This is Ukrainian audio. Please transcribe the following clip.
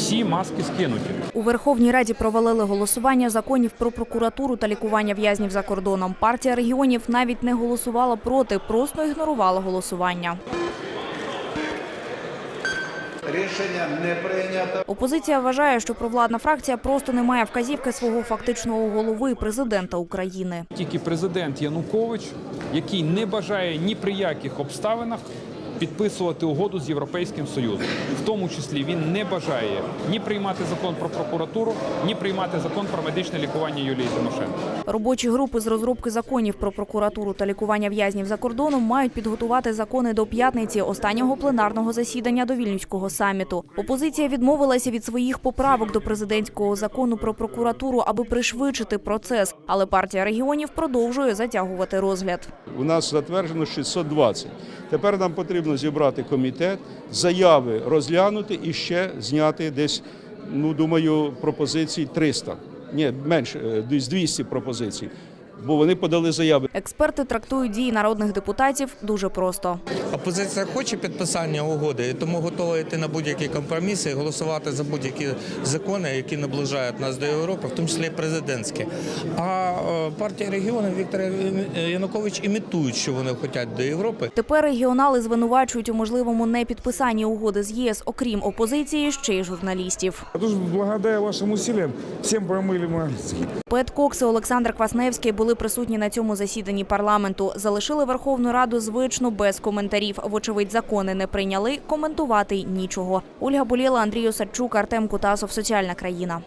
всі маски скинуті. У Верховній Раді провалили голосування законів про прокуратуру та лікування в'язнів за кордоном. Партія регіонів навіть не голосувала проти, просто ігнорувала голосування. Рішення не прийнято. Опозиція вважає, що провладна фракція просто не має вказівки свого фактичного голови президента України. Тільки президент Янукович, який не бажає ні при яких обставинах підписувати угоду з Європейським Союзом. В тому числі він не бажає ні приймати закон про прокуратуру, ні приймати закон про медичне лікування Юлії Тимошенко. Робочі групи з розробки законів про прокуратуру та лікування в'язнів за кордоном мають підготувати закони до п'ятниці останнього пленарного засідання до Вільнюського саміту. Опозиція відмовилася від своїх поправок до президентського закону про прокуратуру, аби пришвидшити процес. Але партія регіонів продовжує затягувати розгляд. У нас затверджено 620. Тепер нам потрібно зібрати комітет, заяви розглянути і ще зняти десь, ну думаю, пропозицій 300. Ні, менше, е, десь 200 пропозицій. Бо вони подали заяви. Експерти трактують дії народних депутатів дуже просто. Опозиція хоче підписання угоди, тому готова йти на будь-які компроміси і голосувати за будь-які закони, які наближають нас до Європи, в тому числі і президентські. А е, партія регіонів Віктор Янукович імітують, що вони хочуть до Європи. Тепер регіонали звинувачують у можливому непідписанні угоди з ЄС, окрім опозиції, ще й журналістів. А Дуже благодаря вашим усилиям всем промыли мозги. Пет Кокс і Олександр Квасневський були присутні на цьому засіданні парламенту. Залишили Верховну Раду звично без коментарів. Вочевидь, закони не прийняли. Коментувати нічого. Ольга Боліла, Андрій Осадчук, Артем Кутасов. Соціальна країна.